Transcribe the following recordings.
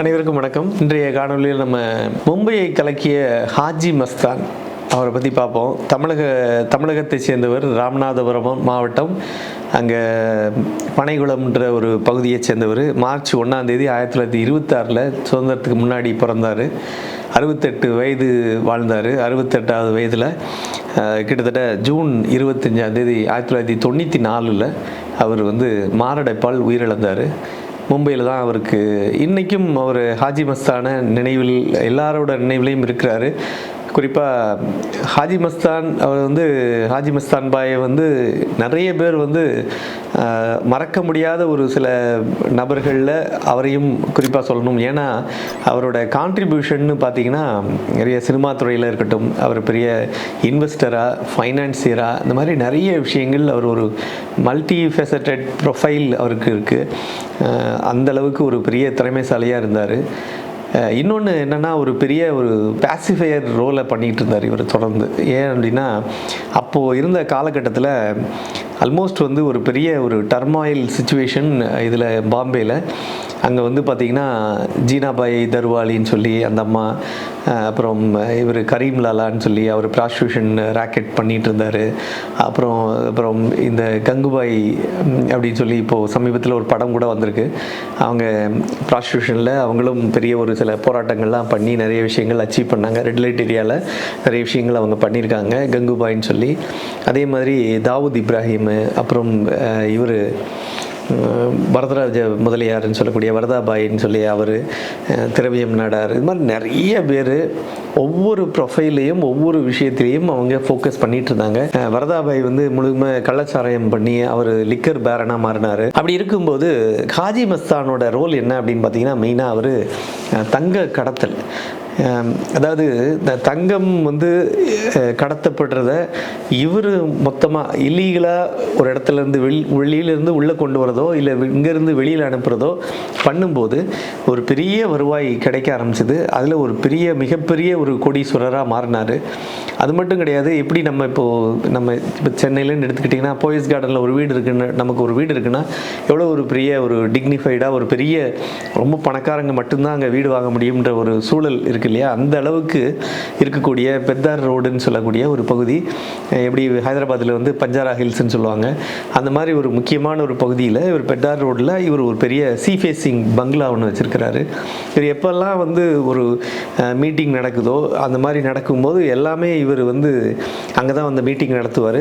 அனைவருக்கும் வணக்கம். இன்றைய காணொலியில் நம்ம மும்பையை கலக்கிய ஹாஜி மஸ்தான் அவரை பற்றி பார்ப்போம். தமிழக தமிழகத்தை சேர்ந்தவர் ராமநாதபுரம் மாவட்டம் அங்கே பனைகுளம்ன்ற ஒரு பகுதியை சேர்ந்தவர். மார்ச் ஒன்றாந்தேதி ஆயிரத்தி தொள்ளாயிரத்தி இருபத்தாறில் சுதந்திரத்துக்கு முன்னாடி பிறந்தார். அறுபத்தெட்டு வயது வாழ்ந்தார். அறுபத்தெட்டாவது வயதில் கிட்டத்தட்ட ஜூன் இருபத்தஞ்சாந்தேதி ஆயிரத்தி தொள்ளாயிரத்தி தொண்ணூற்றி நாலில் அவர் வந்து மாரடைப்பால் உயிரிழந்தார். மும்பையில் தான் அவருக்கு இன்றைக்கும் அவர் ஹாஜி மஸ்தான நினைவில் எல்லாரோட நினைவிலையும் இருக்கிறாரு. குறிப்பாக ஹாஜி மஸ்தான் அவர் வந்து ஹாஜி மஸ்தான் பாயை வந்து நிறைய பேர் வந்து மறக்க முடியாத ஒரு சில நபர்களில் அவரையும் குறிப்பாக சொல்லணும். ஏன்னா அவரோட கான்ட்ரிபியூஷன்னு பார்த்தீங்கன்னா நிறைய சினிமா துறையில் இருக்கட்டும் அவர் பெரிய இன்வெஸ்டராக ஃபைனான்சியராக இந்த மாதிரி நிறைய விஷயங்கள் அவர் ஒரு மல்டி ஃபெசட்டட் ப்ரொஃபைல் அவருக்கு இருக்குது அந்தளவுக்கு ஒரு பெரிய திறமைசாலியாக இருந்தார். இன்னொன்று என்னென்னா ஒரு பெரிய ஒரு பேசிஃபையர் ரோலை பண்ணிகிட்டு இருந்தார் இவர் தொடர்ந்து. ஏன் அப்படின்னா அப்போது இருந்த காலகட்டத்தில் ஆல்மோஸ்ட் வந்து ஒரு பெரிய ஒரு டர்மாயில் சுச்சுவேஷன் இதில் பாம்பேயில் அங்கே வந்து பார்த்திங்கன்னா ஜீனாபாய் தர்வாலின்னு சொல்லி அந்த அம்மா அப்புறம் இவர் கரீம் லாலான்னு சொல்லி அவர் ப்ராஸ்டியூஷன் ராக்கெட் பண்ணிகிட்டு இருந்தார். அப்புறம் அப்புறம் இந்த கங்குபாய் அப்படின்னு சொல்லி இப்போது சமீபத்தில் ஒரு படம் கூட வந்திருக்கு. அவங்க ப்ராஸ்டியூஷனில் அவங்களும் பெரிய ஒரு சில போராட்டங்கள்லாம் பண்ணி நிறைய விஷயங்கள் அச்சீவ் பண்ணாங்க. ரெட் லைட் ஏரியாவில் நிறைய விஷயங்கள் அவங்க பண்ணியிருக்காங்க கங்குபாயின்னு சொல்லி. அதே மாதிரி தாவூத் இப்ராஹிம் அப்புறம் இவர் வரதராஜ முதலியார்னு சொல்லக்கூடிய வரதாபாயின்னு சொல்லி அவர் திரவியம் நாடார். இது மாதிரி நிறைய பேர் ஒவ்வொரு ப்ரொஃபைலையும் ஒவ்வொரு விஷயத்திலையும் அவங்க ஃபோக்கஸ் பண்ணிட்டு இருந்தாங்க வரதாபாய் வந்து முழுமை கள்ளச்சாராயம் பண்ணி அவர் லிக்கர் பேரனாக மாறினார். அப்படி இருக்கும்போது காஜி மஸ்தானோட ரோல் என்ன அப்படின்னு பார்த்தீங்கன்னா மெயினாக அவர் தங்க கடத்தல். அதாவது இந்த தங்கம் வந்து கடத்தப்படுறத இவர் மொத்தமாக இல்லீகலாக ஒரு இடத்துல இருந்து வெளி வெளியிலேருந்து உள்ளே கொண்டு வரதோ இல்லை இங்கேருந்து வெளியில் அனுப்புகிறதோ பண்ணும்போது ஒரு பெரிய வருவாய் கிடைக்க ஆரம்பிச்சது. அதில் ஒரு பெரிய மிகப்பெரிய ஒரு கோடீஸ்வரராக மாறினார். அது மட்டும் கிடையாது எப்படி நம்ம இப்போது நம்ம இப்போ சென்னையிலேன்னு எடுத்துக்கிட்டிங்கன்னா போயஸ் கார்டனில் ஒரு வீடு இருக்குன்னு நமக்கு ஒரு வீடு இருக்குன்னா எவ்வளோ ஒரு பெரிய ஒரு டிக்னிஃபைடாக ஒரு பெரிய ரொம்ப பணக்காரங்க மட்டும்தான் அங்கே வீடு வாங்க முடியுன்ற ஒரு சூழல் இருக்கு இல்லையா? அந்த அளவுக்கு இருக்கக்கூடிய பெத்தார் ரோடுன்னு சொல்லக்கூடிய ஒரு பகுதி எப்படி ஹைதராபாத்தில் வந்து பஞ்சாரா ஹில்ஸ்ன்னு சொல்லுவாங்க. அந்த மாதிரி ஒரு முக்கியமான ஒரு பகுதியில் இவர் பெத்தார் ரோட்டில் இவர் ஒரு பெரிய சீ ஃபேஸிங் பங்களா ஒன்று வச்சுருக்கிறாரு. இவர் எப்போல்லாம் வந்து ஒரு மீட்டிங் நடக்குதோ அந்த மாதிரி நடக்கும்போது எல்லாமே இவர் வந்து அங்கே தான் வந்து மீட்டிங் நடத்துவார்.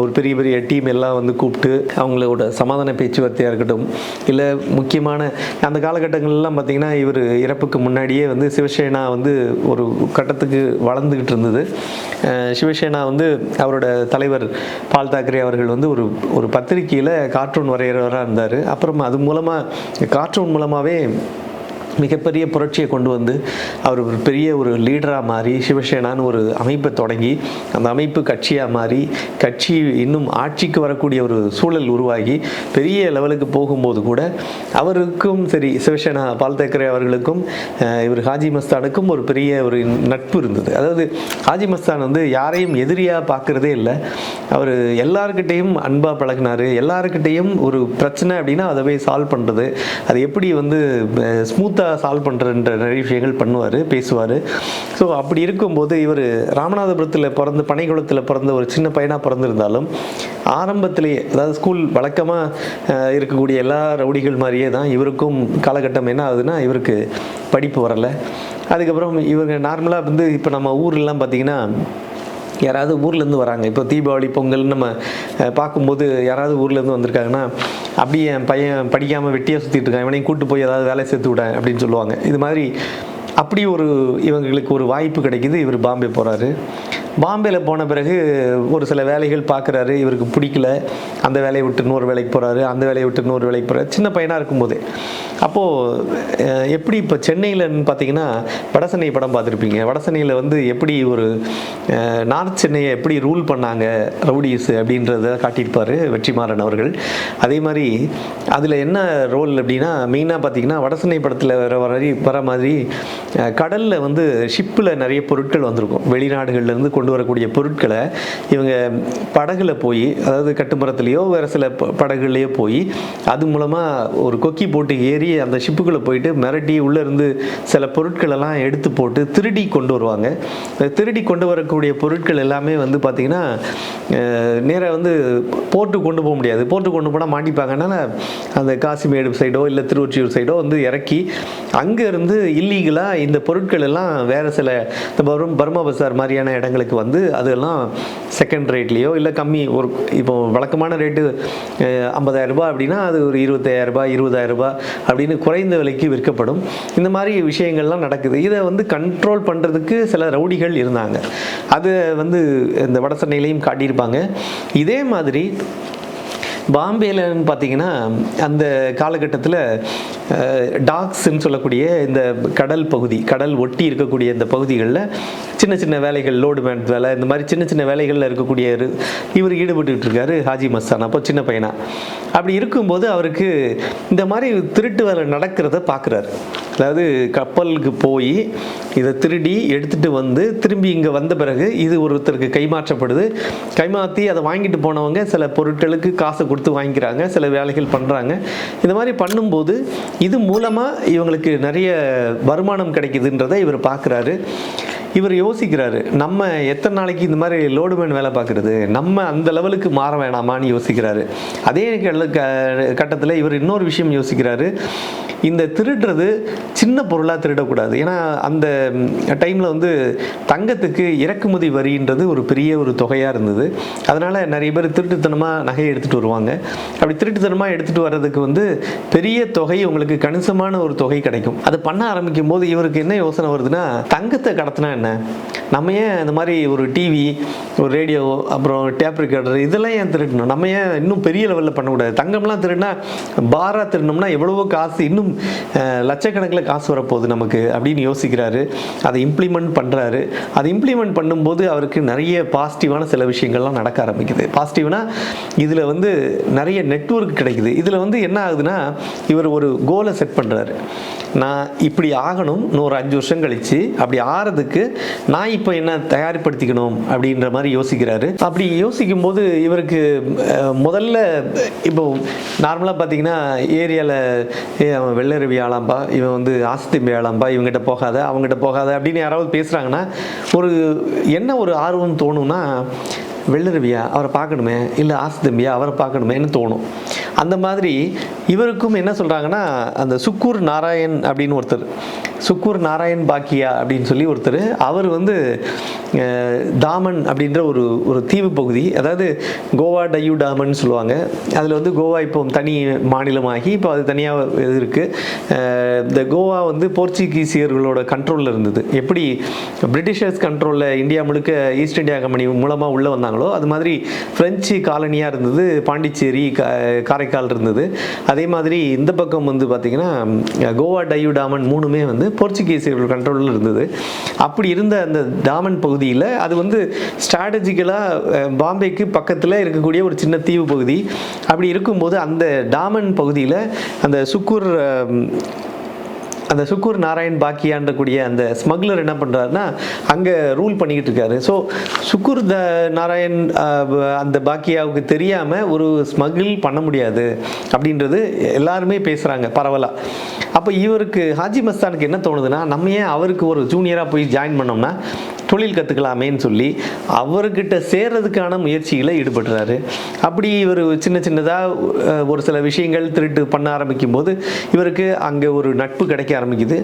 ஒரு பெரிய பெரிய டீம் எல்லாம் வந்து கூப்பிட்டு அவங்களோட சமாதான பேச்சுவார்த்தையாக இருக்கட்டும் இல்லை முக்கியமான அந்த காலகட்டங்கள்லாம் பார்த்திங்கன்னா இவர் இறப்புக்கு முன்னாடியே வந்து சிவசேனா வந்து ஒரு கட்டத்துக்கு வளர்ந்துக்கிட்டு இருந்தது. சிவசேனா வந்து அவரோட தலைவர் பால் தாக்கரே அவர்கள் வந்து ஒரு ஒரு பத்திரிக்கையில் கார்ட்டூன் வரைகிறவராக இருந்தார். அப்புறம் அது மூலமாக கார்ட்டூன் மூலமாகவே மிகப்பெரிய புரட்சியை கொண்டு வந்து அவர் ஒரு பெரிய ஒரு லீடராக மாறி சிவசேனான்னு ஒரு அமைப்பை தொடங்கி அந்த அமைப்பு கட்சியாக மாறி கட்சி இன்னும் ஆட்சிக்கு வரக்கூடிய ஒரு சூழல் உருவாகி பெரிய லெவலுக்கு போகும்போது கூட அவருக்கும் சரி சிவசேனா பால் தேக்கரே அவர்களுக்கும் இவர் ஹாஜி மஸ்தானுக்கும் ஒரு பெரிய ஒரு நட்பு இருந்தது. அதாவது ஹாஜி மஸ்தான் வந்து யாரையும் எதிரியாக பார்க்குறதே இல்லை. அவர் எல்லாருக்கிட்டேயும் அன்பாக பழகினார். எல்லாருக்கிட்டேயும் ஒரு பிரச்சனை அப்படின்னா அதை போய் சால்வ் பண்ணுறது அது எப்படி வந்து ஸ்மூத்தாக சால்வ் பண்ணுறன்ற நிறைய விஷயங்கள் பண்ணுவார் பேசுவார். ஸோ அப்படி இருக்கும்போது இவர் ராமநாதபுரத்தில் பிறந்து பனைக்குளத்தில் பிறந்த ஒரு சின்ன பையனாக பிறந்திருந்தாலும் ஆரம்பத்திலேயே அதாவது ஸ்கூல் வழக்கமாக இருக்கக்கூடிய எல்லா ரவுடிகள் மாதிரியே தான் இவருக்கும் காலகட்டம் என்ன ஆகுதுன்னா இவருக்கு படிப்பு வரலை. அதுக்கப்புறம் இவங்க நார்மலாக வந்து இப்போ நம்ம ஊர்லாம் பார்த்திங்கன்னா யாராவது ஊர்லேருந்து வராங்க. இப்போ தீபாவளி பொங்கல் நம்ம பார்க்கும்போது யாராவது ஊர்லேருந்து வந்திருக்காங்கன்னா அப்படியே என் பையன் படிக்காமல் வெட்டியாக சுற்றிட்டு இருக்கான். இவனையும் கூட்டு போய் ஏதாவது வேலை சேர்த்து விட அப்படின்னு சொல்லுவாங்க. இது மாதிரி அப்படி ஒரு இவங்களுக்கு ஒரு வாய்ப்பு கிடைக்கிது. இவர் பாம்பே போகிறாரு பாம்பேயில் போன பிறகு ஒரு சில வேலைகள் பார்க்குறாரு. இவருக்கு பிடிக்கல. அந்த வேலையை விட்டு இன்னொரு வேலைக்கு போகிறாரு அந்த வேலையை விட்டு இன்னொரு வேலைக்கு போகிறாரு சின்ன பையனாக இருக்கும்போது. அப்போது எப்படி இப்போ சென்னையிலன்னு பார்த்தீங்கன்னா வடசென்னை படம் பார்த்துருப்பீங்க. வடசென்னையில் வந்து எப்படி ஒரு நார்த் சென்னையை எப்படி ரூல் பண்ணாங்க ரவுடிஸ் அப்படின்றத காட்டியிருப்பார் வெற்றிமாறன் அவர்கள். அதே மாதிரி அதில் என்ன ரோல் அப்படின்னா மெயினாக பார்த்தீங்கன்னா வடசென்னை படத்தில் வர வர வர மாதிரி கடலில் வந்து ஷிப்பில் நிறைய பொருட்கள் வந்திருக்கும். வெளிநாடுகள்லேருந்து கொண்டு வரக்கூடிய பொருட்களை இவங்க படகுல போய் அதாவது கட்டுமரத்துலேயோ வேறு சில படகுலேயோ போய் அது மூலமாக ஒரு கொக்கி போட்டு ஏறி வெளியே அந்த ஷிப்புக்குள்ளே போயிட்டு மிரட்டி உள்ளே இருந்து சில பொருட்கள் எல்லாம் எடுத்து போட்டு திருடி கொண்டு வருவாங்க. திருடி கொண்டு வரக்கூடிய பொருட்கள் எல்லாமே வந்து பார்த்திங்கன்னா நேராக வந்து போர்ட்டு கொண்டு போக முடியாது. போர்ட்டு கொண்டு போனால் மாட்டிப்பாங்கனால அந்த காசிமேடு சைடோ இல்லை திருவொற்றியூர் சைடோ வந்து இறக்கி அங்கேருந்து இல்லீகலாக இந்த பொருட்கள் எல்லாம் வேறு சில இந்த பரும் பர்மா பசார் மாதிரியான இடங்களுக்கு வந்து அதெல்லாம் செகண்ட் ரேட்லேயோ இல்லை கம்மி ஒரு இப்போ வழக்கமான ரேட்டு ஐம்பதாயிரரூபா அப்படின்னா அது ஒரு இருபத்தாயிரம் ரூபாய் இருபதாயிரம் ரூபாய் அப்படின்னு குறைந்த விலைக்கு விற்கப்படும். இந்த மாதிரி விஷயங்கள்லாம் நடக்குது. இதை வந்து கண்ட்ரோல் பண்ணுறதுக்கு சில ரவுடிகள் இருந்தாங்க. அது வந்து இந்த வட சென்னையிலையும் காட்டியிருப்பாங்க. இதே மாதிரி பாம்பேலன்னு பார்த்தீங்கன்னா அந்த காலகட்டத்தில் டாக்ஸ்ன்னு சொல்லக்கூடிய இந்த கடல் பகுதி கடல் ஒட்டி இருக்கக்கூடிய இந்த பகுதிகளில் சின்ன சின்ன வேலைகள் லோடு மேன் வேலை இந்த மாதிரி சின்ன சின்ன வேலைகளில் இருக்கக்கூடிய இவர் ஈடுபட்டுக்கிட்டு இருக்காரு ஹாஜி மஸ்தான் அப்போ சின்ன பையனா. அப்படி இருக்கும்போது அவருக்கு இந்த மாதிரி திருட்டு வேலை நடக்கிறத பார்க்குறாரு அதாவது கப்பலுக்கு போய் இதை திருடி எடுத்துகிட்டு வந்து திரும்பி இங்கே வந்த பிறகு இது ஒருத்தருக்கு கைமாற்றப்படுது. கைமாற்றி அதை வாங்கிட்டு போனவங்க சில பொருட்களுக்கு காசு கொடுத்து வாங்கிக்கிறாங்க சில வேலைகள் பண்ணுறாங்க இந்த மாதிரி பண்ணும்போது இது மூலமாக இவங்களுக்கு நிறைய வருமானம் கிடைக்குதுன்றதை இவர் பார்க்குறாரு இவர் யோசிக்கிறாரு நம்ம எத்தனை நாளைக்கு இந்த மாதிரி லோடுமேன் வேலை பார்க்குறது நம்ம அந்த லெவலுக்கு மாற வேணாமான்னு யோசிக்கிறாரு. அதே கட்டத்தில் இவர் இன்னொரு விஷயம் யோசிக்கிறாரு. இந்த திருடுறது சின்ன பொருளாக திருடக்கூடாது. ஏன்னா அந்த டைமில் வந்து தங்கத்துக்கு இறக்குமதி வரின்றது ஒரு பெரிய ஒரு தொகையாக இருந்தது. அதனால் நிறைய பேர் திருட்டுத்தனமாக நகையை எடுத்துகிட்டு வருவாங்க. அப்படி திருட்டுத்தனமாக எடுத்துகிட்டு வர்றதுக்கு வந்து பெரிய தொகை உங்களுக்கு கணிசமான ஒரு தொகை கிடைக்கும். அது பண்ண ஆரம்பிக்கும் போது இவருக்கு என்ன யோசனை வருதுன்னா தங்கத்தை கடத்தினா என்ன? நம்ம ஏன் இந்த மாதிரி ஒரு டிவி ஒரு ரேடியோ அப்புறம் டேப் ரெக்கார்டர் இதெல்லாம் ஏன் திருடணும்? நம்ம ஏன் இன்னும் பெரிய லெவலில் பண்ணக்கூடாது தங்கம்லாம் திருடினா பாரா திருடினோம்னா எவ்வளவோ காசு இன்னும் லட்சக்கணக்கில் காசு வரப்போகுது நமக்கு அப்படின்னு யோசிக்கிறாரு. அதை இம்ப்ளிமெண்ட் பண்ணுறாரு அதை இம்ப்ளிமெண்ட் பண்ணும்போது அவருக்கு நிறைய பாசிட்டிவான சில விஷயங்கள்லாம் நடக்க ஆரம்பிக்குது. பாசிட்டிவ்னா இதில் வந்து நிறைய நெட்ஒர்க் கிடைக்குது. இதில் வந்து என்ன ஆகுதுன்னா இவர் ஒரு கோலை செட் பண்ணுறாரு நான் இப்படி ஆகணும். இன்னும் ஒரு அஞ்சு வருஷம் கழிச்சு அப்படி ஆறதுக்கு நான் இப்போ என்ன தயார்படுத்திக்கணும் அப்படின்ற மாதிரி யோசிக்கிறாரு. அப்படி யோசிக்கும் போது இவருக்கு முதல்ல இப்போ நார்மலாக பார்த்தீங்கன்னா ஏரியாவில் வெள்ளரவி ஆளாம்பா இவன் வந்து ஆஸ்திம்பி ஆளாம்பா இவங்ககிட்ட போகாத அவங்ககிட்ட போகாத அப்படின்னு யாராவது பேசுகிறாங்கன்னா ஒரு என்ன ஒரு ஆர்வம் தோணும்னா வெள்ளரவியா அவரை பார்க்கணுமே இல்லை ஆஸ்திம்பியா அவரை பார்க்கணுமேன்னு தோணும். அந்த மாதிரி இவருக்கும் என்ன சொல்கிறாங்கன்னா அந்த சுக்கூர் நாராயண் அப்படின்னு ஒருத்தர் சுக்கூர் நாராயண் பாக்கியா அப்படின்னு சொல்லி ஒருத்தர் அவர் வந்து தாமன் அப்படின்ற ஒரு ஒரு தீவு பகுதி அதாவது கோவா டையூ டாமன் சொல்லுவாங்க. அதில் வந்து கோவா இப்போ தனி மாநிலமாகி இப்போ அது தனியாக இது இருக்குது இந்த கோவா வந்து போர்ச்சுகீசியர்களோட கண்ட்ரோலில் இருந்தது. எப்படி பிரிட்டிஷர்ஸ் கண்ட்ரோலில் இந்தியா முழுக்க ஈஸ்ட் இந்தியா கம்பெனி மூலமாக உள்ளே வந்தாங்களோ அது மாதிரி பிரெஞ்சு காலனியாக இருந்தது பாண்டிச்சேரி காரைக்கால் இருந்தது. அதே மாதிரி இந்த பக்கம் வந்து பார்த்திங்கன்னா கோவா டையூ டாமன் மூணுமே வந்து போர்ச்சுகீசியர்கள் கண்ட்ரோலில் இருந்தது. அப்படி இருந்த அந்த டாமன் பகுதியில் அது வந்து ஸ்ட்ராட்டஜிக்கலாக பாம்பேக்கு பக்கத்தில் இருக்கக்கூடிய ஒரு சின்ன தீவு பகுதி. அப்படி இருக்கும்போது அந்த டாமன் பகுதியில் அந்த சுக்கூர் அந்த சுக்கூர் நாராயண் பாக்கியான்றக்கூடிய அந்த ஸ்மக்லர் என்ன பண்ணுறாருன்னா அங்கே ரூல் பண்ணிக்கிட்டு இருக்காரு. ஸோ சுக்கூர் த நாராயண் அந்த பாக்கியாவுக்கு தெரியாமல் ஒரு ஸ்மகிள் பண்ண முடியாது. அப்படின்றது எல்லாருமே பேசுகிறாங்க பரவலாக அப்போ இவருக்கு ஹாஜி மஸ்தானுக்கு என்ன தோணுதுன்னா நம்ம ஏன் அவருக்கு ஒரு ஜூனியராக போய் ஜாயின் பண்ணோம்னா தொழில் கற்றுக்கலாமேன்னு சொல்லி அவர்கிட்ட சேர்றதுக்கான முயற்சியில் ஈடுபடுறாரு. அப்படி இவர் சின்ன சின்னதாக ஒரு சில விஷயங்கள் திருட்டு பண்ண ஆரம்பிக்கும் போது இவருக்கு அங்கே ஒரு நட்பு கிடைக்க ஆரம்பிக்குது.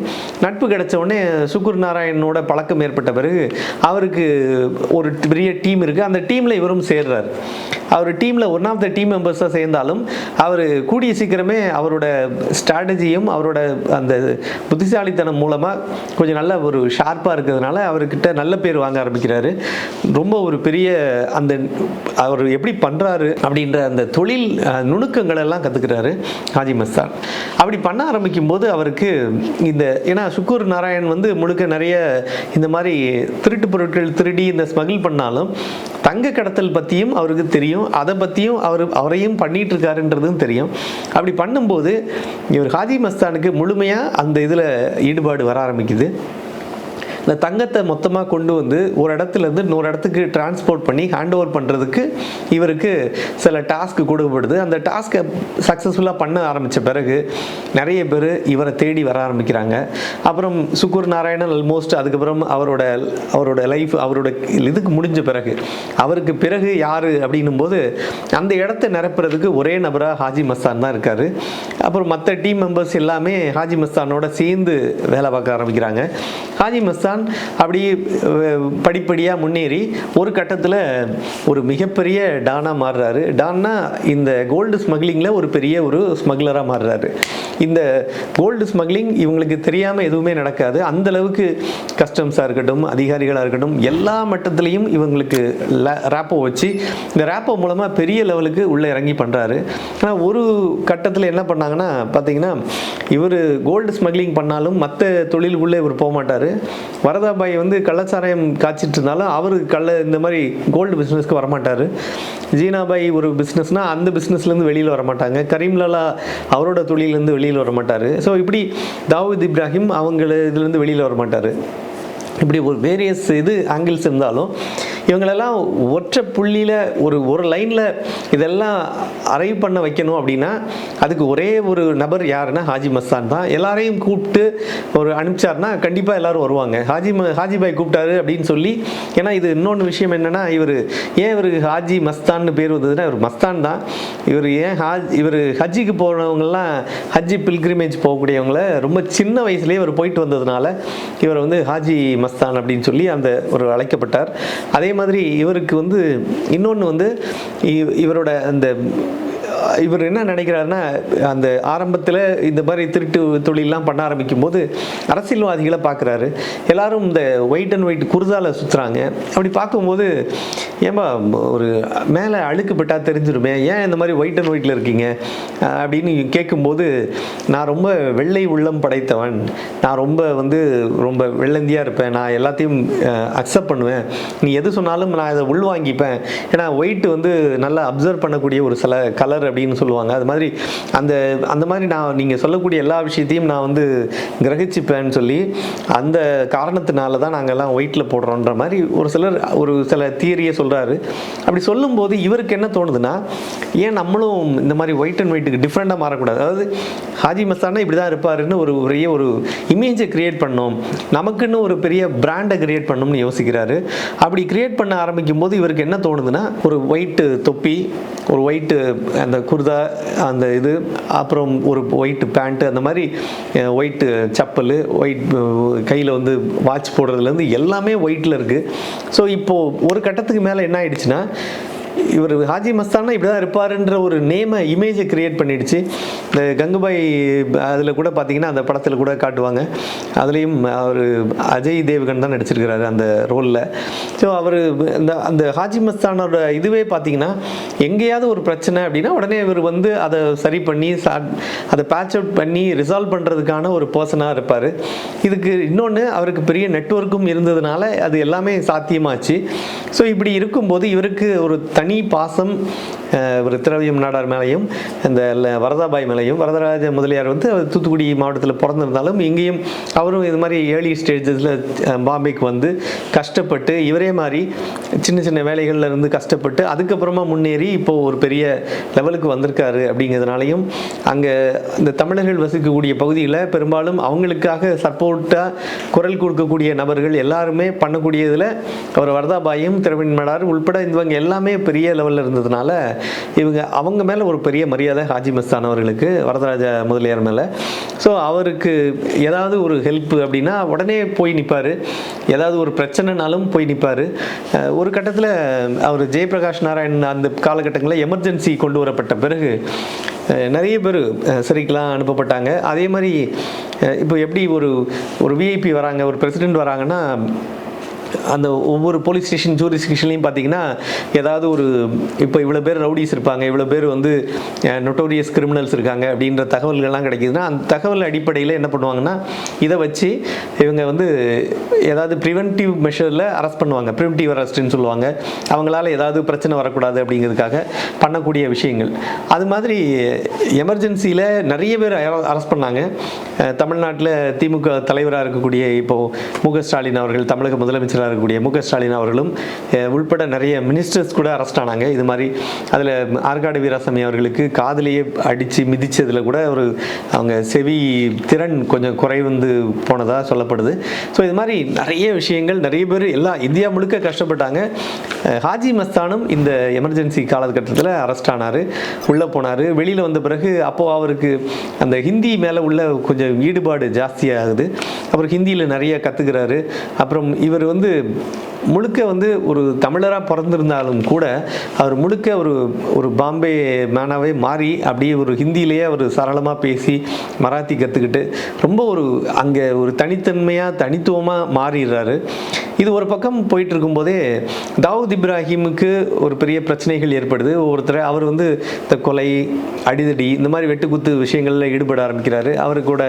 நட்பு கிடைச்ச உடனே சுக்குர் நாராயணனோட பழக்கம் ஏற்பட்ட பிறகு அவருக்கு ஒரு பெரிய டீம் இருக்குது அந்த டீமில் இவரும் சேர்றாரு. அவர் டீமில் ஒன் ஆஃப் த டீம் மெம்பர்ஸாக சேர்ந்தாலும் அவர் கூடிய சீக்கிரமே அவரோட ஸ்ட்ராட்டஜியும் அவரோட அந்த புத்திசாலித்தனம் மூலமாக கொஞ்சம் நல்ல ஒரு ஷார்ப்பாக இருக்கிறதுனால அவர்கிட்ட நல்ல பேர் வாங்க ஆரம்பிக்கிறாரு. ரொம்ப ஒரு பெரிய அந்த அவர் எப்படி பண்ணுறாரு அப்படின்ற அந்த தொழில் நுணுக்கங்கள் எல்லாம் கற்றுக்கிறாரு ஹாஜி மஸ்தான். அப்படி பண்ண ஆரம்பிக்கும் போது அவருக்கு இந்த ஏன்னா சுக்கூர் நாராயண் வந்து முழுக்க நிறைய இந்த மாதிரி திருட்டு பொருட்கள் திருடி இந்த ஸ்மகிள் பண்ணாலும் தங்க கடத்தல் பற்றியும் அவருக்கு தெரியும். அதை பற்றியும் அவர் அவரையும் பண்ணிட்டு இருக்காருன்றதும் தெரியும். அப்படி பண்ணும்போது இவர் ஹாஜி மஸ்தானுக்கு முழுமையாக அந்த இதில் ஈடுபாடு வர ஆரம்பிக்குது. இந்த தங்கத்தை மொத்தமாக கொண்டு வந்து ஒரு இடத்துல இருந்து இன்னொரு இடத்துக்கு டிரான்ஸ்போர்ட் பண்ணி ஹேண்ட் ஓவர் பண்ணுறதுக்கு இவருக்கு சில டாஸ்க் கொடுக்கப்படுது. அந்த டாஸ்க்கை சக்ஸஸ்ஃபுல்லாக பண்ண ஆரம்பித்த பிறகு நிறைய பேர் இவரை தேடி வர ஆரம்பிக்கிறாங்க. அப்புறம் சுக்குர் நாராயணன் ஆல்மோஸ்ட் அதுக்கப்புறம் அவரோட அவரோட லைஃப் அவரோட இதுக்கு முடிஞ்ச பிறகு அவருக்கு பிறகு யார் அப்படின்னும் போது அந்த இடத்த நிரப்புறதுக்கு ஒரே நபராக ஹாஜி மஸ்தான் தான் இருக்கார். அப்புறம் மற்ற டீம் மெம்பர்ஸ் எல்லாமே ஹாஜி மஸ்தானோட சேர்ந்து வேலை பார்க்க ஆரம்பிக்கிறாங்க. ஹாஜி மஸ்தான் அப்படி படிப்படியாக முன்னேறி ஒரு கட்டத்தில் ஒரு மிகப்பெரிய டானாக மாறுறாரு. டான்னா இந்த கோல்டு ஸ்மக்லிங்கில் ஒரு பெரிய ஒரு ஸ்மக்லராக மாறுறாரு. இந்த கோல்டு ஸ்மக்லிங் இவங்களுக்கு தெரியாமல் எதுவுமே நடக்காது. அந்த அளவுக்கு கஸ்டம்ஸாக இருக்கட்டும் அதிகாரிகளாக இருக்கட்டும் எல்லா மட்டத்துலேயும் இவங்களுக்கு ரேப்போ வச்சு இந்த ரேப்போ மூலமாக பெரிய லெவலுக்கு உள்ளே இறங்கி பண்ணுறாரு ஆனால் ஒரு கட்டத்தில் என்ன பண்ணாங்கன்னா பார்த்தீங்கன்னா இவர் கோல்டு ஸ்மக்லிங் பண்ணாலும் மற்ற தொழிலுக்குள்ளே இவர் போக மாட்டார். வரதாபாய் வந்து கள்ளச்சாராயம் காய்ச்சிட்டு இருந்தாலும் அவர் கள்ள இந்த மாதிரி கோல்டு பிஸ்னஸ்க்கு வரமாட்டார். ஜீனாபாய் ஒரு பிஸ்னஸ்னால் அந்த பிஸ்னஸ்லேருந்து வெளியில் வர மாட்டாங்க அவரோட தொழிலேருந்து வெளியில் வர மாட்டார் ஸோ இப்படி தாவூத் இப்ராஹிம் அவங்கள இதுலேருந்து வெளியில் வர மாட்டார் இப்படி ஒரு வேரியஸ் இது ஆங்கிள்ஸ் இருந்தாலும் இவங்களெல்லாம் ஒற்றை புள்ளியில் ஒரு ஒரு லைனில் இதெல்லாம் அரைவ் பண்ண வைக்கணும் அப்படின்னா அதுக்கு ஒரே ஒரு நபர் யாருன்னா ஹாஜி மஸ்தான் தான். எல்லாரையும் கூப்பிட்டு ஒரு அனுப்பிச்சார்னா கண்டிப்பாக எல்லாரும் வருவாங்க. ஹாஜி ம ஹாஜி பாய் கூப்பிட்டாரு அப்படின்னு சொல்லி ஏன்னா இது இன்னொன்று விஷயம் என்னென்னா இவர் ஏன் இவர் ஹாஜி மஸ்தான்னு பேர் வந்ததுன்னா இவர் மஸ்தான் தான். இவர் ஏன் ஹாஜ் இவர் ஹஜ்ஜிக்கு போனவங்கெல்லாம் ஹஜ்ஜி பில்கிரிமேஜ் போகக்கூடியவங்கள ரொம்ப சின்ன வயசுலேயே இவர் போயிட்டு வந்ததுனால இவர் வந்து ஹாஜி மஸ்தான் அப்படின்னு சொல்லி அந்த ஒரு அழைக்கப்பட்டார். அதே மாதிரி இவருக்கு வந்து இன்னொன்று வந்து இவரோட அந்த இவர் என்ன நினைக்கிறாருன்னா அந்த ஆரம்பத்தில் இந்த மாதிரி திருட்டு தொழிலெலாம் பண்ண ஆரம்பிக்கும் போது அரசியல்வாதிகளை பார்க்குறாரு. எல்லாரும் இந்த ஒயிட் அண்ட் ஒயிட் குருதாவில் சுற்றுறாங்க அப்படி பார்க்கும்போது ஏன்பா ஒரு மேலே அழுக்குப்பட்டா தெரிஞ்சிருமே ஏன் இந்த மாதிரி ஒயிட் அண்ட் ஒயிட்டில் இருக்கீங்க? அப்படின்னு கேட்கும்போது நான் ரொம்ப வெள்ளை உள்ளம் படைத்தவன். நான் ரொம்ப வந்து ரொம்ப வெள்ளந்தியாக இருப்பேன். நான் எல்லாத்தையும் அக்செப்ட் பண்ணுவேன். நீ எது சொன்னாலும் நான் இதை உள்வாங்கிப்பேன். ஏன்னா ஒயிட் வந்து நல்லா அப்சர்வ் பண்ணக்கூடிய ஒரு சில கலர் அப்படின்னு சொல்லுவாங்க. அது மாதிரி அந்த அந்த மாதிரி நான் நீங்கள் சொல்லக்கூடிய எல்லா விஷயத்தையும் நான் வந்து கிரகிச்சுப்பேன்னு சொல்லி அந்த காரணத்தினால தான் நாங்கள்லாம் ஒயிட்டில் போடுறோன்ற மாதிரி ஒரு சிலர் ஒரு சில தியரியை சொல்கிறாரு அப்படி சொல்லும்போது இவருக்கு என்ன தோணுதுன்னா ஏன் நம்மளும் இந்த மாதிரி ஒயிட் அண்ட் ஒயிட்டுக்கு டிஃப்ரெண்ட்டாக மாறக்கூடாது? அதாவது ஹாஜி மஸ்தானா இப்படி தான் இருப்பாருன்னு ஒரு பெரிய ஒரு இமேஜை கிரியேட் பண்ணோம். நமக்குன்னு ஒரு பெரிய பிராண்டை கிரியேட் பண்ணணும்னு யோசிக்கிறாரு. அப்படி கிரியேட் பண்ண ஆரம்பிக்கும் போது இவருக்கு என்ன தோணுதுன்னா ஒரு ஒயிட்டு தொப்பி ஒரு ஒயிட்டு அந்த குர்தா அந்த இது அப்புறம் ஒரு ஒயிட்டு பேண்ட்டு அந்த மாதிரி ஒயிட்டு செப்பல் ஒயிட் கையில் வந்து வாட்ச் போடுறதுலேருந்து எல்லாமே ஒயிட்டில் இருக்குது ஸோ இப்போது ஒரு கட்டத்துக்கு மேலே என்ன ஆயிடுச்சுன்னா இவர் ஹாஜி மஸ்தானா இப்படி தான் இருப்பாருன்ற ஒரு நேமை இமேஜை கிரியேட் பண்ணிடுச்சு. இந்த கங்குபாய் அதில் கூட பார்த்தீங்கன்னா அந்த படத்தில் கூட காட்டுவாங்க. அதுலேயும் அவர் அஜய் தேவ்கன் தான் நடிச்சிருக்கிறாரு அந்த ரோலில். ஸோ அவர் இந்த அந்த ஹாஜி மஸ்தானோட இதுவே பார்த்தீங்கன்னா எங்கேயாவது ஒரு பிரச்சனை அப்படின்னா உடனே இவர் வந்து அதை சரி பண்ணி அதை பேட்ச் அவுட் பண்ணி ரிசால்வ் பண்ணுறதுக்கான ஒரு பர்சனாக இருப்பார். இதுக்கு இன்னொன்று அவருக்கு பெரிய நெட்ஒர்க்கும் இருந்ததுனால அது எல்லாமே சாத்தியமாச்சு. ஸோ இப்படி இருக்கும்போது இவருக்கு ஒரு தனி பாசம் ஒரு திரவியம் நாடார் மேலேயும் இந்த ல- வரதாபாய் மேலேயும் வரதராஜ முதலியார் வந்து தூத்துக்குடி மாவட்டத்தில் பிறந்திருந்தாலும் இங்கேயும் அவரும் இது மாதிரி ஏர்லி ஸ்டேஜஸில் பாம்பேக்கு வந்து கஷ்டப்பட்டு இவரே மாதிரி சின்ன சின்ன வேலைகளில் இருந்து கஷ்டப்பட்டு அதுக்கப்புறமா முன்னேறி இப்போது ஒரு பெரிய லெவலுக்கு வந்திருக்காரு அப்படிங்கிறதுனாலையும் அங்கே இந்த தமிழர்கள் வசிக்கக்கூடிய பகுதியில் பெரும்பாலும் அவங்களுக்காக சப்போர்ட்டாக குரல் கொடுக்கக்கூடிய நபர்கள் எல்லாருமே பண்ணக்கூடியதில் அவர் வரதாபாயும் திரவின் மடார் உள்பட இவங்க எல்லாமே பெரிய லெவலில் இருந்ததுனால இவங்க அவங்க மேலே ஒரு பெரிய மரியாதை ஹாஜி மஸ்தான் அவர்களுக்கு வரதராஜ முதலியார் மேலே. ஸோ அவருக்கு ஏதாவது ஒரு ஹெல்ப் அப்படின்னா உடனே போய் நிற்பார் ஏதாவது ஒரு பிரச்சனைனாலும் போய் நிற்பார் ஒரு கட்டத்தில் அவர் ஜெயபிரகாஷ் நாராயண் அந்த காலகட்டங்களில் எமர்ஜென்சி கொண்டு வரப்பட்ட பிறகு நிறைய பேர் சிறைக்கெலாம் அனுப்பப்பட்டாங்க. அதே மாதிரி இப்போ எப்படி ஒரு ஒரு விஐபி வராங்க ஒரு பிரசிடென்ட் வராங்கன்னா அந்த ஒவ்வொரு போலீஸ் ஸ்டேஷன் ஜூரிஸ்டிக்ஷன்லையும் பார்த்தீங்கன்னா ஏதாவது ஒரு இப்போ இவ்வளோ பேர் ரவுடிஸ் இருப்பாங்க இவ்வளோ பேர் வந்து நொட்டோரியஸ் கிரிமினல்ஸ் இருக்காங்க அப்படின்ற தகவல்கள்லாம் கிடைக்குதுன்னா அந்த தகவல் அடிப்படையில் என்ன பண்ணுவாங்கன்னா இதை வச்சு இவங்க வந்து ஏதாவது ப்ரிவென்டிவ் மெஷரில் அரெஸ்ட் பண்ணுவாங்க. ப்ரிவென்டிவ் அரெஸ்ட்னு சொல்லுவாங்க. அவங்களால ஏதாவது பிரச்சனை வரக்கூடாது அப்படிங்கிறதுக்காக பண்ணக்கூடிய விஷயங்கள். அது மாதிரி எமர்ஜென்சியில் நிறைய பேர் அரெஸ்ட் பண்ணாங்க. தமிழ்நாட்டில் திமுக தலைவராக இருக்கக்கூடிய இப்போ மு ஸ்டாலின் அவர்கள் தமிழக முதலமைச்சராக இருக்கக்கூடிய மு க ஸ்டாலின் அவர்களும் உள்பட நிறைய மினிஸ்டர்ஸ் கூட அரெஸ்ட் ஆனாங்க. இது மாதிரி அதில் ஆற்காடு வீராசாமி அவர்களுக்கு காதலியே அடித்து மிதிச்சதில் கூட ஒரு அவங்க செவி திறன் கொஞ்சம் குறைவந்து போனதாக சொல்லப்படுது. ஸோ இது மாதிரி நிறைய விஷயங்கள் நிறைய பேர் எல்லா இந்தியா முழுக்க கஷ்டப்பட்டாங்க. ஹாஜி மஸ்தானும் இந்த எமர்ஜென்சி காலகட்டத்தில் அரெஸ்ட் ஆனார். உள்ளே போனார். வெளியில் வந்த பிறகு அப்போது அவருக்கு அந்த ஹிந்தி மேலே உள்ள கொஞ்சம் ஈடுபாடு ஜாஸ்தியாகுது. அப்புறம் ஹிந்தியில் நிறைய கற்றுக்கிறாரு அப்புறம் இவர் வந்து வந்து முழுக்க வந்து ஒரு தமிழராக பிறந்திருந்தாலும் கூட அவர் முழுக்க ஒரு ஒரு பாம்பே மேனாவே மாறி அப்படியே ஒரு ஹிந்திலேயே அவர் சரளமாக பேசி மராத்தி கற்றுக்கிட்டு ரொம்ப ஒரு அங்கே ஒரு தனித்தன்மையாக தனித்துவமாக மாறிடுறாரு. இது ஒரு பக்கம் போயிட்டு இருக்கும்போதே தாவூத் இப்ராஹிமுக்கு ஒரு பெரிய பிரச்சனைகள் ஏற்படுது. ஒருத்தர் அவர் வந்து இந்த கொலை அடிதடி இந்த மாதிரி வெட்டுக்குத்து விஷயங்களில் ஈடுபட ஆரம்பிக்கிறாரு. அவரு கூட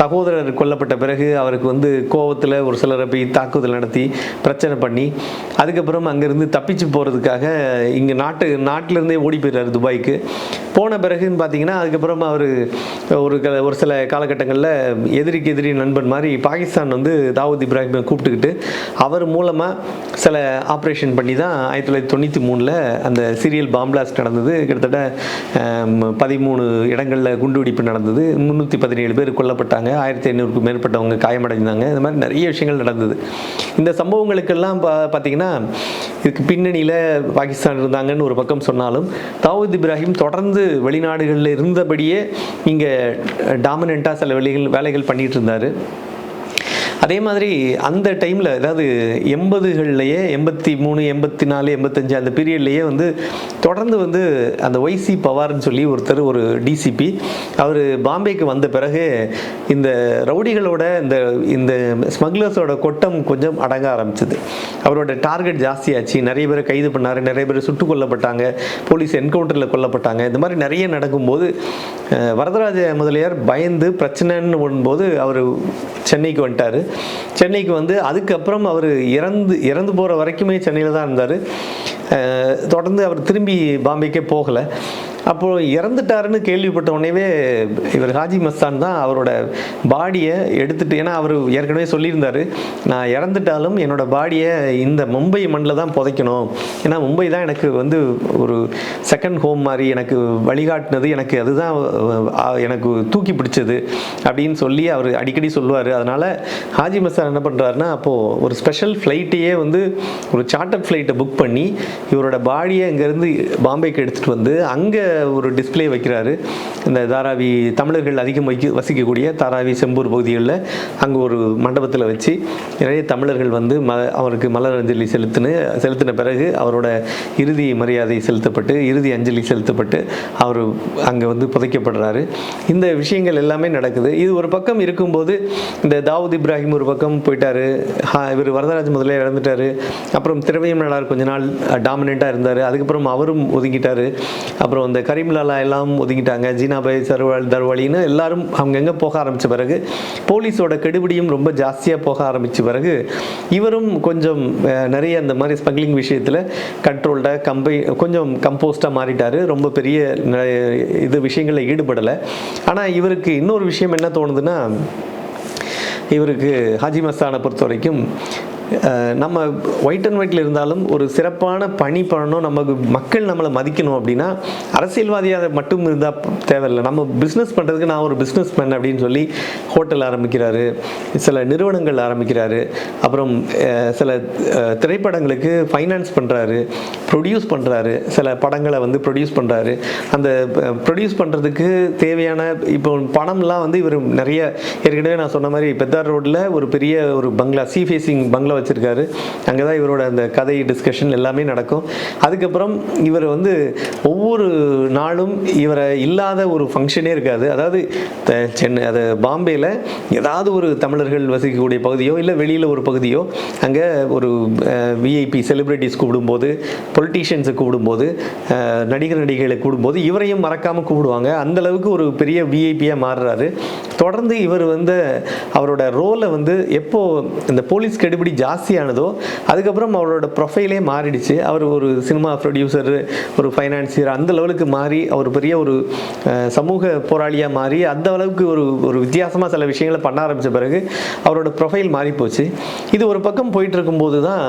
சகோதரர் கொல்லப்பட்ட பிறகு அவருக்கு வந்து கோவத்தில் ஒரு சிலரை போய் தாக்குதல் நடத்தி பிரச்சனை பண்ணி அதுக்கப்புறம் அங்கேருந்து தப்பிச்சு போகிறதுக்காக இங்கே நாட்டு நாட்டிலேருந்தே ஓடி போயிடுறாரு துபாய்க்கு. போன பிறகுன்னு பார்த்தீங்கன்னா அதுக்கப்புறம் அவர் ஒரு க ஒரு சில காலகட்டங்களில் எதிரிக்கு எதிரி நண்பன் மாதிரி பாகிஸ்தான் வந்து தாவூத் இப்ராஹிமை கூப்பிட்டுக்கிட்டு அவர் மூலமாக சில ஆப்ரேஷன் பண்ணி தான் ஆயிரத்தி தொள்ளாயிரத்தி தொண்ணூற்றி மூணில் அந்த சீரியல் பாம்பிளாஸ்ட் நடந்தது. கிட்டத்தட்ட பதிமூணு இடங்களில் குண்டுவெடிப்பு நடந்தது. முந்நூற்றி பதினேழு பேர் கொல்லப்பட்டாங்க. ஆயிரத்தி ஐநூறுக்கும் மேற்பட்டவங்க காயமடைந்தாங்க. இந்த மாதிரி நிறைய விஷயங்கள் நடந்தது. இந்த சம்பவங்களுக்கெல்லாம் பா பார்த்தீங்கன்னா இதுக்கு பின்னணியில் பாகிஸ்தான் இருந்தாங்கன்னு ஒரு பக்கம் சொன்னாலும் தாவூத் இப்ராஹிம் தொடர்ந்து வெளிநாடுகளில் இருந்தபடியே இங்கே டாமினண்ட்டாக சில வேலைகள் வேலைகள் பண்ணிகிட்டு இருந்தார். அதே மாதிரி அந்த டைமில் அதாவது எண்பதுகள்லையே எண்பத்தி மூணு எண்பத்தி நாலு எண்பத்தஞ்சு அந்த பீரியட்லேயே வந்து தொடர்ந்து வந்து அந்த ஒய்சி பவார்னு சொல்லி ஒருத்தர் ஒரு டிசிபி அவர் பாம்பேக்கு வந்த பிறகு இந்த ரவுடிகளோட இந்த இந்த ஸ்மக்லர்ஸோட கொட்டம் கொஞ்சம் அடங்க ஆரம்பிச்சது. அவரோட டார்கெட் ஜாஸ்தியாச்சு. நிறைய பேரை கைது பண்ணார் நிறைய பேர் சுட்டுக் கொல்லப்பட்டாங்க போலீஸ் என்கவுண்டரில் கொல்லப்பட்டாங்க. இந்த மாதிரி நிறைய நடக்கும்போது வரதராஜ முதலியார் பயந்து பிரச்சனைன்னு போது அவர் சென்னைக்கு வந்துட்டார். சென்னைக்கு வந்து அதுக்கப்புறம் அவர் இறந்து இறந்து போகிற வரைக்குமே சென்னையில் தான் இருந்தார். தொடர்ந்து அவர் திரும்பி பாம்பேக்கே போகலை. அப்போது இறந்துட்டாருன்னு கேள்விப்பட்ட உடனேவே இவர் ஹாஜி மஸ்தான் தான் அவரோட பாடியை எடுத்துட்டு ஏன்னா அவர் ஏற்கனவே சொல்லியிருந்தார் நான் இறந்துட்டாலும் என்னோட பாடியை இந்த மும்பை மண்ணில் தான் புதைக்கணும். ஏன்னா மும்பை தான் எனக்கு வந்து ஒரு செகண்ட் ஹோம் மாதிரி எனக்கு வழிகாட்டினது எனக்கு அதுதான் எனக்கு தூக்கி பிடிச்சது அப்படின்னு சொல்லி அவர் அடிக்கடி சொல்லுவார். அதனால் ஹாஜி மஸ்தான் என்ன பண்ணுறாருன்னா அப்போது ஒரு ஸ்பெஷல் ஃப்ளைட்டையே வந்து ஒரு சார்ட்டர் ஃப்ளைட்டை புக் பண்ணி இவரோட பாடியை இங்கேருந்து பாம்பேக்கு எடுத்துகிட்டு வந்து அங்கே ஒரு டிஸ்பிளே வைக்கிறாரு. இந்த தாராவி தமிழர்கள் அதிகம் வைக்க வசிக்கக்கூடிய தாராவி செம்பூர் பகுதிகளில் அங்கே ஒரு மண்டபத்தில் வச்சு நிறைய தமிழர்கள் வந்து ம அவருக்கு மலர் அஞ்சலி செலுத்தினு செலுத்தின பிறகு அவரோட இறுதி மரியாதை செலுத்தப்பட்டு இறுதி அஞ்சலி செலுத்தப்பட்டு அவர் அங்கே வந்து புதைக்கப்படுறாரு. இந்த விஷயங்கள் எல்லாமே நடக்குது. இது ஒரு பக்கம் இருக்கும்போது இந்த தாவூத் இப்ராஹிம் ஒரு பக்கம் போயிட்டாரு. ஹா, இவர் வரதராஜ் முதல்ல இறந்துட்டாரு. அப்புறம் திரவியம் நாடார் கொஞ்ச நாள் டாமினண்ட்டாக இருந்தார். அதுக்கப்புறம் அவரும் ஒதுங்கிட்டார். அப்புறம் இந்த கரீம்லாலா எல்லாம் ஒதுங்கிட்டாங்க ஜீனாபாய் சர்வால் தர்வாலின்னு எல்லாரும் அங்கங்கே போக ஆரம்பித்த பிறகு போலீஸோட கெடுபிடியும் ரொம்ப ஜாஸ்தியாக போக ஆரம்பித்த பிறகு இவரும் கொஞ்சம் நிறைய அந்த மாதிரி ஸ்மக்லிங் விஷயத்தில் கண்ட்ரோல்டாக கம்பை கொஞ்சம் கம்போஸ்டாக மாறிட்டார். ரொம்ப பெரிய இது விஷயங்களில் ஈடுபடலை. ஆனால் இவருக்கு இன்னொரு விஷயம் என்ன தோணுதுன்னா இவருக்கு ஹாஜி மஸ்தானை பொறுத்த வரைக்கும் நம்ம ஒயிட் அண்ட் ஒயிட்டில் இருந்தாலும் ஒரு சிறப்பான பணி பண்ணணும். நமக்கு மக்கள் நம்மளை மதிக்கணும் அப்படின்னா அரசியல்வாதியாக மட்டும் இருந்தால் தேவையில்லை. நம்ம பிஸ்னஸ் பண்ணுறதுக்கு நான் ஒரு பிஸ்னஸ் மேன் அப்படின்னு சொல்லி ஹோட்டல் ஆரம்பிக்கிறாரு. சில நிறுவனங்கள் ஆரம்பிக்கிறாரு. அப்புறம் சில திரைப்படங்களுக்கு ஃபைனான்ஸ் பண்ணுறாரு ப்ரொடியூஸ் பண்ணுறாரு சில படங்களை வந்து ப்ரொடியூஸ் பண்ணுறாரு அந்த ப்ரொடியூஸ் பண்ணுறதுக்கு தேவையான இப்போ பணம்லாம் வந்து இவர் நிறைய ஏற்கனவே நான் சொன்ன மாதிரி பெத்தார் ரோட்டில் ஒரு பெரிய ஒரு பங்களா சி ஃபேசிங் பங்களா வச்சுருக்காரு. அங்கே தான் இவரோட அந்த கதை டிஸ்கஷன் எல்லாமே நடக்கும். அதுக்கப்புறம் இவர் வந்து ஒவ்வொரு நாளும் இவரை இல்லாத ஒரு ஃபங்க்ஷனே இருக்காது. அதாவது சென்னை அது பாம்பேயில் ஏதாவது ஒரு தமிழர்கள் வசிக்கக்கூடிய பகுதியோ இல்லை வெளியில் ஒரு பகுதியோ அங்கே ஒரு விஐபி செலிப்ரிட்டிஸ் கூப்பிடும்போது பொலிட்டீஷியன்ஸை கூப்பிடும்போது நடிகர் நடிகைகளை கூப்பிடும்போது இவரையும் மறக்காமல் கூப்பிடுவாங்க. அந்த அளவுக்கு ஒரு பெரிய விஐபியாக மாறுறாரு. தொடர்ந்து இவர் வந்து அவரோட ரோலை வந்து எப்போ இந்த போலீஸ் கெடுபிடி ஜாஸ்தியானதோ அதுக்கப்புறம் அவரோட ப்ரொஃபைலே மாறிடுச்சு. அவர் ஒரு சினிமா ப்ரொடியூசர் ஒரு ஃபைனான்சியர் அந்த லெவலுக்கு மாறி அவர் பெரிய ஒரு சமூக போராளியாக மாறி அந்த அளவுக்கு ஒரு ஒரு வித்தியாசமாக சில விஷயங்களை பண்ண ஆரம்பித்த பிறகு அவரோட ப்ரொஃபைல் மாறி போச்சு இது ஒரு பக்கம் போயிட்டு இருக்கும்போது தான்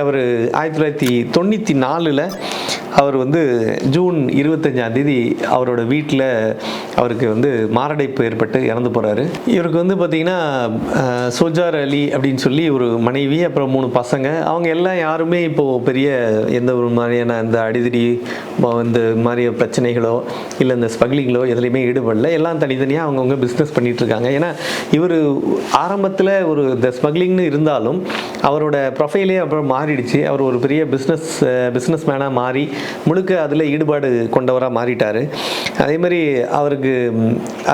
அவர் ஆயிரத்தி தொள்ளாயிரத்தி தொண்ணூற்றி நாலில் அவர் வந்து ஜூன் இருபத்தஞ்சாம் தேதி அவரோட வீட்டில் அவருக்கு வந்து மாரடைப்பு ஏற்பட்டு இறந்து போகிறாரு இவருக்கு வந்து பார்த்திங்கன்னா சோஜார் அலி அப்படின்னு சொல்லி ஒரு மனைவி அப்புறம் மூணு பசங்க. அவங்க எல்லாம் யாருமே இப்போது பெரிய எந்த ஒரு மாதிரியான இந்த அடிதடி இந்த மாதிரி பிரச்சனைகளோ இல்லை இந்த ஸ்பக்லிங்களோ எதுலையுமே ஈடுபடல. எல்லாம் தனித்தனியாக அவங்கவுங்க பிஸ்னஸ் பண்ணிகிட்ருக்காங்க இருக்காங்க. ஏன்னா இவர் ஆரம்பத்தில் ஒரு இந்த ஸ்மக்லிங்னு இருந்தாலும் அவரோட ப்ரொஃபைலே அப்புறம் மாறிடுச்சு. அவர் ஒரு பெரிய பிஸ்னஸ் பிஸ்னஸ் மேனாக மாறி முழுக்க அதில் ஈடுபாடு கொண்டவராக மாறிட்டார். அதே மாதிரி அவருக்கு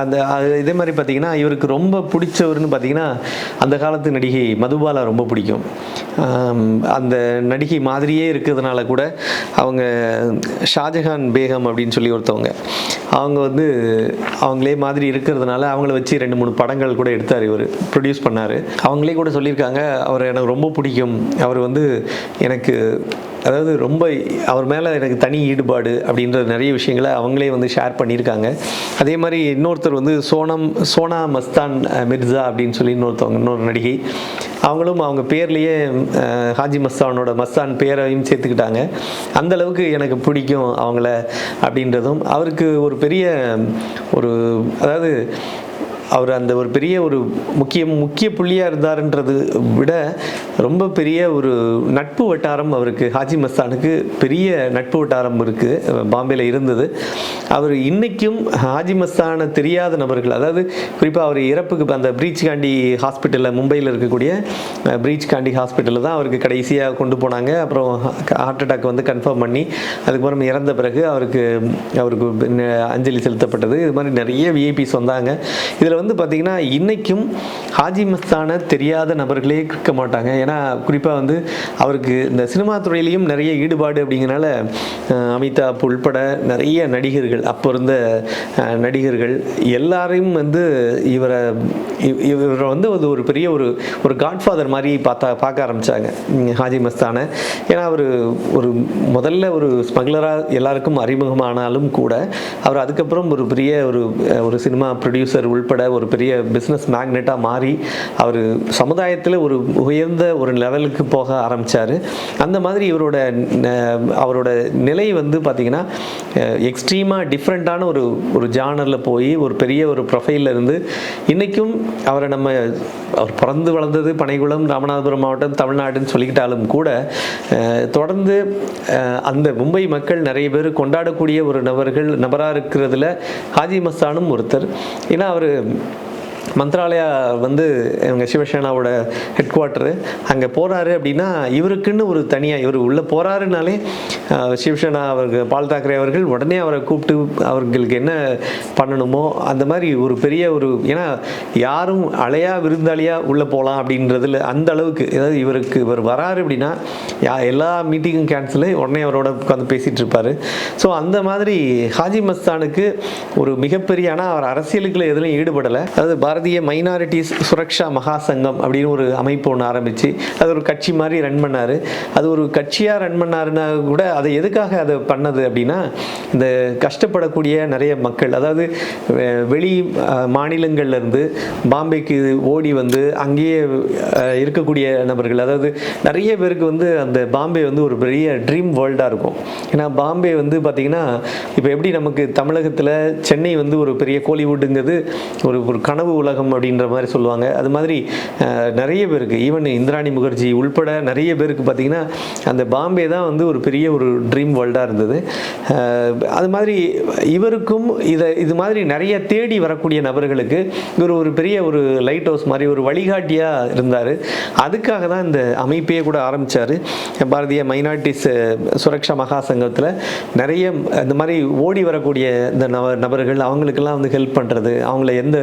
அந்த அது இதே மாதிரி பார்த்திங்கன்னா இவருக்கு ரொம்ப பிடிச்சவர்னு பார்த்தீங்கன்னா அந்த காலத்து நடிகை மதுபாலா ரொம்ப பிடிக்கும். அந்த நடிகை மாதிரியே இருக்கிறதுனால கூட அவங்க ஷாஜஹான் பேகம் அப்படின்னு சொல்லி ஒருத்தவங்க. அவங்க வந்து அவங்களே மாதிரி இருக்கிறதுனால அவங்கள வச்சு ரெண்டு மூணு படங்கள் கூட எடுத்தார் இவர். ப்ரொடியூஸ் பண்ணார். அவங்களே கூட சொல்லியிருக்காங்க அவர் எனக்கு ரொம்ப பிடிக்கும். அவர் வந்து எனக்கு அதாவது ரொம்ப அவர் மேலே எனக்கு தனி ஈடுபாடு அப்படின்ற நிறைய விஷயங்களை அவங்களே வந்து ஷேர் பண்ணியிருக்காங்க. அதே மாதிரி இன்னொருத்தர் வந்து சோனம் சோனா மஸ்தான் மிர்சா அப்படின்னு சொல்லி இன்னொருத்தவங்க இன்னொரு நடிகை. அவங்களும் அவங்க பேர்லேயே ஹாஜி மஸ்தானோட மஸ்தான் பேரையும் சேர்த்துக்கிட்டாங்க. அந்த அளவுக்கு எனக்கு பிடிக்கும் அவங்கள அப்படின்றதும். அவருக்கு ஒரு பெரிய ஒரு அதாவது அவர் அந்த ஒரு பெரிய ஒரு முக்கிய முக்கிய புள்ளியாக இருந்தாருன்றது விட ரொம்ப பெரிய ஒரு நட்பு வட்டாரம் அவருக்கு. ஹாஜி மஸ்தானுக்கு பெரிய நட்பு வட்டாரம் இருக்குது பாம்பேல இருந்தது. அவர் இன்றைக்கும் ஹாஜி மஸ்தானை தெரியாத நபர்கள் அதாவது குறிப்பாக அவர் இறப்புக்கு அந்த பிரீச் காண்டி ஹாஸ்பிட்டலில் மும்பையில் இருக்கக்கூடிய பிரீச் காண்டி ஹாஸ்பிட்டலில் தான் அவருக்கு கடைசியாக கொண்டு போனாங்க. அப்புறம் ஹார்ட் அட்டாக் வந்து கன்ஃபார்ம் பண்ணி அதுக்கப்புறம் இறந்த பிறகு அவருக்கு அவருக்கு அஞ்சலி செலுத்தப்பட்டது. இது மாதிரி நிறைய விஐபிஸ் வந்தாங்க. இதில் வந்து பார்த்திங்கன்னா இன்றைக்கும் ஹாஜி மஸ்தான தெரியாத நபர்களே இருக்க மாட்டாங்க. ஏன்னா குறிப்பாக வந்து அவருக்கு இந்த சினிமா துறையிலையும் நிறைய ஈடுபாடு அப்படிங்கிறனால அமிதாப் உள்பட நிறைய நடிகர்கள் அப்போ இருந்த நடிகர்கள் எல்லாரையும் வந்து இவரை இவரை வந்து அது ஒரு பெரிய ஒரு ஒரு காட்ஃபாதர் மாதிரி பார்த்தா பார்க்க ஆரம்பித்தாங்க ஹாஜி மஸ்தானை. ஏன்னா அவர் ஒரு முதல்ல ஒரு ஸ்மக்லராக எல்லாருக்கும் அறிமுகமானாலும் கூட அவர் அதுக்கப்புறம் ஒரு பெரிய ஒரு ஒரு சினிமா ப்ரொடியூசர் உள்பட ஒரு பெரிய பிஸ்னஸ் மேக்னெட்டாக மாறி அவர் சமுதாயத்தில் ஒரு உயர்ந்த ஒரு லெவலுக்கு போக ஆரம்பித்தார் அந்த மாதிரி இவரோட ந- அவரோட நிலை வந்து பார்த்திங்கன்னா எக்ஸ்ட்ரீமாக டிஃப்ரெண்ட்டான ஒரு ஒரு ஜானரில் போய் ஒரு பெரிய ஒரு ப்ரொஃபைலில் இருந்து இன்றைக்கும் அவரை நம்ம அவர் பிறந்து வளர்ந்தது பனைகுளம் ராமநாதபுரம் மாவட்டம் தமிழ்நாடுன்னு சொல்லிக்கிட்டாலும் கூட தொடர்ந்து அந்த மும்பை மக்கள் நிறைய பேர் கொண்டாடக்கூடிய ஒரு நபர்கள் நபராக இருக்கிறதுல ஹாஜி மஸ்தானும் ஒருத்தர். ஏன்னா அவர் thank you மந்த்ராலயா வந்து இவங்க சிவசேனாவோட ஹெட் குவார்ட்டரு அங்கே போகிறாரு அப்படின்னா இவருக்குன்னு ஒரு தனியாக இவர் உள்ளே போகிறாருனாலே சிவசேனா அவர்கள் பால் தாக்கரே அவர்கள் உடனே அவரை கூப்பிட்டு அவர்களுக்கு என்ன பண்ணணுமோ அந்த மாதிரி ஒரு பெரிய ஒரு ஏன்னா யாரும் அலையா விருந்தாளியா உள்ளே போகலாம் அப்படின்றதுல அந்த அளவுக்கு ஏதாவது இவருக்கு இவர் வராரு அப்படின்னா யா எல்லா மீட்டிங்கும் கேன்சலு உடனே அவரோட உட்காந்து பேசிகிட்டு இருப்பார். ஸோ அந்த மாதிரி ஹாஜி மஸ்தானுக்கு ஒரு மிகப்பெரிய ஆனால் அவர் அரசியலுக்குள்ள எதுலையும் ஈடுபடலை. அதாவது பாரதிய மைனாரிட்டிஸ் சுரக்ஷா மகா சங்கம் அப்படின்னு ஒரு அமைப்பு ஒன்று ஆரம்பித்து அது ஒரு கட்சி மாதிரி ரன் பண்ணார். அது ஒரு கட்சியாக ரன் பண்ணாருன்னா கூட அதை எதுக்காக அதை பண்ணது அப்படின்னா இந்த கஷ்டப்படக்கூடிய நிறைய மக்கள் அதாவது வெ- வெளி மாநிலங்கள்லேருந்து பாம்பேக்கு ஓடி வந்து அங்கேயே இருக்கக்கூடிய நபர்கள் அதாவது நிறைய பேருக்கு வந்து அந்த பாம்பே வந்து ஒரு பெரிய ட்ரீம் வேர்ல்டாக இருக்கும். ஏன்னா பாம்பே வந்து பார்த்திங்கன்னா இப்போ எப்படி நமக்கு தமிழகத்தில் சென்னை வந்து ஒரு பெரிய கோலிவுட்டுங்கிறது ஒரு ஒரு கனவு உலகம் அப்படின்ற மாதிரி சொல்லுவாங்க. அது மாதிரி நிறைய பேருக்கு ஈவன் இந்திராணி முகர்ஜி உள்பட நிறைய பேருக்கு பார்த்தீங்கன்னா அந்த பாம்பே தான் வந்து ஒரு பெரிய ஒரு ட்ரீம் வேர்ல்டாக இருந்தது. அது மாதிரி இவருக்கும் இதை இது மாதிரி நிறைய தேடி வரக்கூடிய நபர்களுக்கு இவர் ஒரு பெரிய ஒரு லைட் ஹவுஸ் மாதிரி ஒரு வழிகாட்டியாக இருந்தார். அதுக்காக தான் இந்த அமைப்பையே கூட ஆரம்பித்தார் பாரதிய மைனாரிட்டிஸ் சுரக்ஷா மகா சங்கத்தில் நிறைய இந்த மாதிரி ஓடி வரக்கூடிய இந்த நபர்கள் அவங்களுக்கெல்லாம் வந்து ஹெல்ப் பண்ணுறது அவங்கள எந்த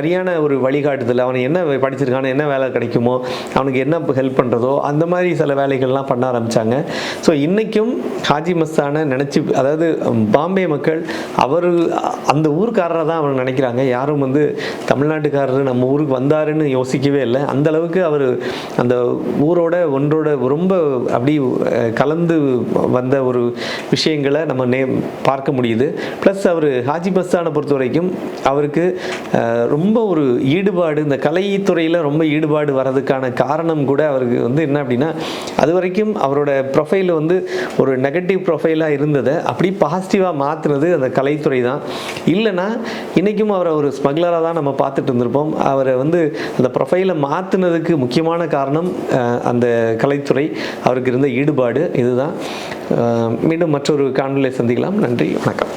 சரியான ஒரு வழிகாட்டுதல் அவன் என்ன படிச்சிருக்கானோ என்ன வேலை கிடைக்குமோ அவனுக்கு என்ன ஹெல்ப் பண்ணுறதோ அந்த மாதிரி சில வேலைகள்லாம் பண்ண ஆரம்பித்தாங்க ஸோ இன்றைக்கும் ஹாஜி மஸ்தானை நினச்சி அதாவது பாம்பே மக்கள் அவர் அந்த ஊருக்காரராக தான் அவர் நினைக்கிறாங்க. யாரும் வந்து தமிழ்நாட்டுக்காரர் நம்ம ஊருக்கு வந்தாருன்னு யோசிக்கவே இல்லை. அந்த அளவுக்கு அவர் அந்த ஊரோட ஒன்றோட ரொம்ப அப்படி கலந்து வந்த ஒரு விஷயங்களை நம்ம நே பார்க்க முடியுது. ப்ளஸ் அவர் ஹாஜி மஸ்தானை பொறுத்த வரைக்கும் அவருக்கு ரொம்ப ரொம்ப ஒரு ஈடுபாடு இந்த கலைத்துறையில் ரொம்ப ஈடுபாடு வர்றதுக்கான காரணம் கூட அவருக்கு வந்து என்ன அப்படின்னா அது வரைக்கும் அவரோட ப்ரொஃபைல் வந்து ஒரு நெகட்டிவ் ப்ரொஃபைலாக இருந்ததை அப்படி பாசிட்டிவாக மாற்றுனது அந்த கலைத்துறை தான். இல்லைன்னா இன்றைக்கும் அவரை ஒரு ஸ்மக்லராக தான் நம்ம பார்த்துட்டு இருந்திருப்போம். அவரை வந்து அந்த ப்ரொஃபைலை மாற்றினதுக்கு முக்கியமான காரணம் அந்த கலைத்துறை. அவருக்கு இருந்த ஈடுபாடு இதுதான். மீண்டும் மற்றொரு காணொலியை சந்திக்கலாம். நன்றி வணக்கம்.